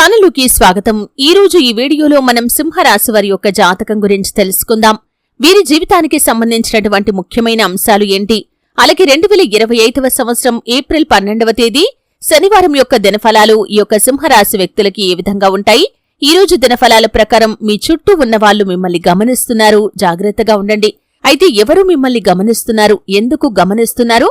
ఛానల్లోకి స్వాగతం. ఈ రోజు ఈ వీడియోలో మనం సింహరాశి వారి యొక్క జాతకం గురించి తెలుసుకుందాం. వీరి జీవితానికి సంబంధించినటువంటి ముఖ్యమైన అంశాలు ఏంటి? అలాగే రెండు వేల ఇరవై ఐదవ సంవత్సరం ఏప్రిల్ పన్నెండవ తేదీ శనివారం యొక్క దినఫలాలు ఈ యొక్క సింహరాశి వ్యక్తులకి ఏ విధంగా ఉంటాయి? ఈ రోజు దినఫలాల ప్రకారం మీ చుట్టూ ఉన్న వాళ్ళు మిమ్మల్ని గమనిస్తున్నారు. జాగ్రత్తగా ఉండండి. అయితే ఎవరు మిమ్మల్ని గమనిస్తున్నారు? ఎందుకు గమనిస్తున్నారు?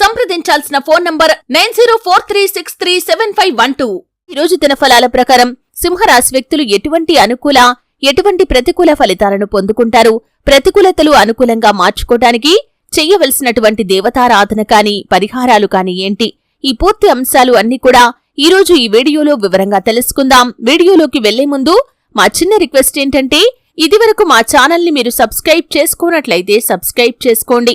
సంప్రదించాల్సిన phone number nine zero four three six three seven five one two. ఈ రోజు దినఫలాల ప్రకారం సింహరాశి వ్యక్తులు ఎటువంటి అనుకూల ఎటువంటి ప్రతికూల ఫలితాలను పొందుకుంటారు? ప్రతికూలతలు అనుకూలంగా మార్చుకోవటానికి చెయ్యవలసినటువంటి దేవతారాధన కాని పరిహారాలు కాని ఏంటి? ఈ పూర్తి అంశాలు అన్ని కూడా ఈ రోజు ఈ వీడియోలో వివరంగా తెలుసుకుందాం. వీడియోలోకి వెళ్ళే ముందు మా చిన్న రిక్వెస్ట్ ఏంటంటే ఇదివరకు మా ఛానల్ని మీరు సబ్స్క్రైబ్ చేసుకోనట్లయితే సబ్స్క్రైబ్ చేసుకోండి.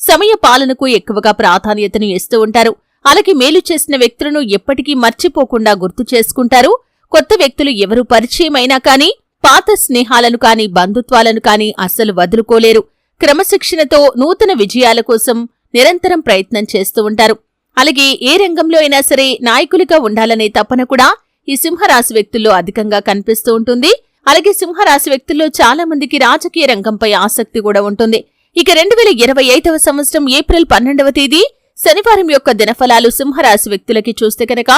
సమయ పాలనకు ఎక్కువగా ప్రాధాన్యతను ఇస్తూ ఉంటారు. అలాగే మేలు చేసిన వ్యక్తులను ఎప్పటికీ మర్చిపోకుండా గుర్తు చేసుకుంటారు. కొత్త వ్యక్తులు ఎవరు పరిచయమైనా కానీ పాత స్నేహాలను కాని బంధుత్వాలను కాని అస్సలు వదులుకోలేరు. క్రమశిక్షణతో నూతన విజయాల కోసం నిరంతరం ప్రయత్నం చేస్తూ ఉంటారు. అలాగే ఏ రంగంలో అయినా సరే నాయకులుగా ఉండాలనే తపన కూడా ఈ సింహరాశి వ్యక్తుల్లో అధికంగా కనిపిస్తూ ఉంటుంది. అలాగే సింహరాశి వ్యక్తుల్లో చాలా మందికి రాజకీయ రంగంపై ఆసక్తి కూడా ఉంటుంది. ఇక రెండు వేల ఇరవై ఐదవ సంవత్సరం ఏప్రిల్ పన్నెండవ తేదీ శనివారం యొక్క దినఫలాలు సింహరాశి వ్యక్తులకి చూస్తే కనుక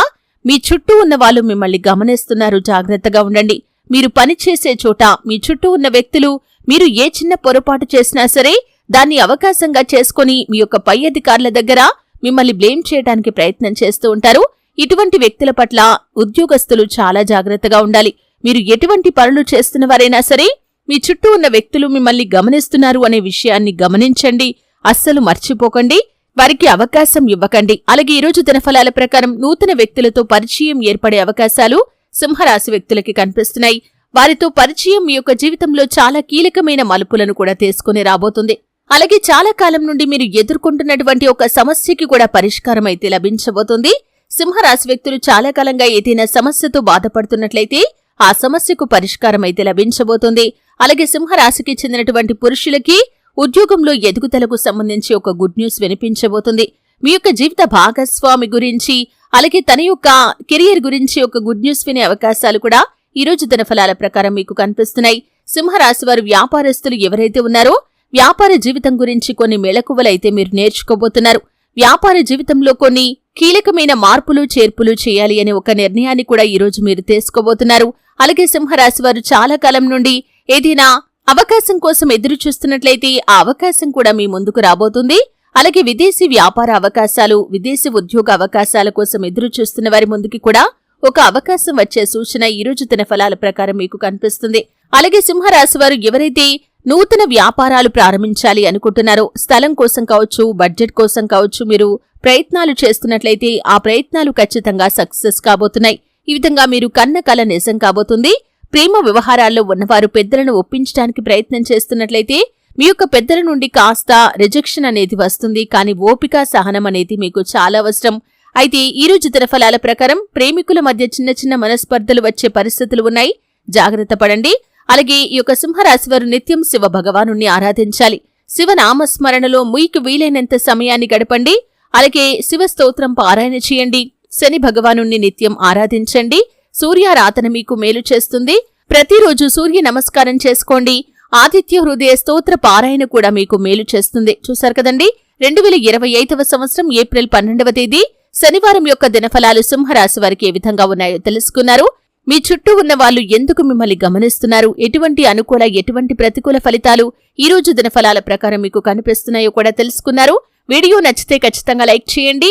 మీ చుట్టూ ఉన్న వాళ్ళు మిమ్మల్ని గమనిస్తున్నారు. జాగ్రత్తగా ఉండండి. మీరు పనిచేసే చోట మీ చుట్టూ ఉన్న వ్యక్తులు మీరు ఏ చిన్న పొరపాటు చేసినా సరే దాన్ని అవకాశంగా చేసుకుని మీ యొక్క పై అధికారుల దగ్గర మిమ్మల్ని బ్లేమ్ చేయడానికి ప్రయత్నం చేస్తూ ఉంటారు. ఇటువంటి వ్యక్తుల పట్ల ఉద్యోగస్తులు చాలా జాగ్రత్తగా ఉండాలి. మీరు ఎటువంటి పనులు చేస్తున్నవారైనా సరే మీ చుట్టూ ఉన్న వ్యక్తులు మిమ్మల్ని గమనిస్తున్నారు అనే విషయాన్ని గమనించండి. అస్సలు మర్చిపోకండి. వారికి అవకాశం ఇవ్వకండి. అలాగే ఈరోజు దినఫలాల ప్రకారం నూతన వ్యక్తులతో పరిచయం ఏర్పడే అవకాశాలు సింహరాశి వ్యక్తులకి కనిపిస్తున్నాయి. వారితో పరిచయం మీ యొక్క జీవితంలో చాలా కీలకమైన మలుపులను కూడా తీసుకుని రాబోతుంది. అలాగే చాలా కాలం నుండి మీరు ఎదుర్కొంటున్నటువంటి ఒక సమస్యకి కూడా పరిష్కారం అయితే లభించబోతుంది. సింహరాశి వ్యక్తులు చాలా కాలంగా ఏదైనా సమస్యతో బాధపడుతున్నట్లయితే ఆ సమస్యకు పరిష్కారం అయితే లభించబోతుంది. అలాగే సింహరాశికి చెందినటువంటి పురుషులకి ఉద్యోగంలో ఎదుగుదలకు సంబంధించి ఒక గుడ్ న్యూస్ వినిపించబోతుంది. మీ యొక్క జీవిత భాగస్వామి గురించి అలాగే తన యొక్క కెరియర్ గురించి ఒక గుడ్ న్యూస్ వినే అవకాశాలు కూడా ఈ రోజు దినఫలాల ప్రకారం మీకు కనిపిస్తున్నాయి. సింహరాశి వారు వ్యాపారస్తులు ఎవరైతే ఉన్నారో వ్యాపార జీవితం గురించి కొన్ని మెళకువలైతే మీరు నేర్చుకోబోతున్నారు. వ్యాపార జీవితంలో కొన్ని కీలకమైన మార్పులు చేర్పులు చేయాలి అనే ఒక నిర్ణయాన్ని కూడా ఈరోజు మీరు తీసుకోబోతున్నారు. అలాగే సింహరాశి వారు చాలా కాలం నుండి ఏదైనా అవకాశం కోసం ఎదురు చూస్తున్నట్లయితే ఆ అవకాశం కూడా మీ ముందుకు రాబోతుంది. అలాగే విదేశీ వ్యాపార అవకాశాలు విదేశీ ఉద్యోగ అవకాశాల కోసం ఎదురు చూస్తున్న వారి ముందుకి కూడా ఒక అవకాశం వచ్చే సూచన ఈ రోజు తన ఫలాల ప్రకారం మీకు కనిపిస్తుంది. అలాగే సింహరాశి వారు ఎవరైతే నూతన వ్యాపారాలు ప్రారంభించాలి అనుకుంటున్నారో స్థలం కోసం కావచ్చు బడ్జెట్ కోసం కావచ్చు మీరు ప్రయత్నాలు చేస్తున్నట్లయితే ఆ ప్రయత్నాలు ఖచ్చితంగా సక్సెస్ కాబోతున్నాయి. ఈ విధంగా మీరు కన్న కల నిజం కాబోతుంది. ప్రేమ వ్యవహారాల్లో ఉన్నవారు పెద్దలను ఒప్పించడానికి ప్రయత్నం చేస్తున్నట్లయితే మీ యొక్క పెద్దల నుండి కాస్త రిజెక్షన్ అనేది వస్తుంది. కానీ ఓపిక సహనం అనేది మీకు చాలా అవసరం. అయితే ఈ రోజు దినఫలాల ప్రకారం ప్రేమికుల మధ్య చిన్న చిన్న మనస్పర్ధలు వచ్చే పరిస్థితులు ఉన్నాయి. జాగ్రత్త పడండి. అలాగే ఈ యొక్క సింహరాశి వారు నిత్యం శివ భగవాను ఆరాధించాలి. శివ నామస్మరణలో మీకు వీలైనంత సమయాన్ని గడపండి. అలాగే శివ స్తోత్రం పారాయణ చేయండి. శని భగవానుణ్ణి నిత్యం ఆరాధించండి. సూర్యారాధన మీకు మేలు చేస్తుంది. ప్రతిరోజు సూర్య నమస్కారం చేసుకోండి. ఆదిత్య హృదయ స్తోత్ర పారాయణ కూడా మీకు మేలు చేస్తుంది. చూశారు కదండి? రెండు వేల ఇరవై ఐదవ సంవత్సరం ఏప్రిల్ పన్నెండవ తేదీ. శనివారం యొక్క దినఫలాలు సింహరాశి వారికి ఏ విధంగా ఉన్నాయో తెలుసుకున్నారు. మీ చుట్టూ ఉన్న వాళ్ళు ఎందుకు మిమ్మల్ని గమనిస్తున్నారు? ఎటువంటి అనుకూల ఎటువంటి ప్రతికూల ఫలితాలు ఈ రోజు దినఫలాల ప్రకారం మీకు కనిపిస్తున్నాయో కూడా తెలుసుకున్నారు. వీడియో నచ్చితే ఖచ్చితంగా లైక్ చేయండి.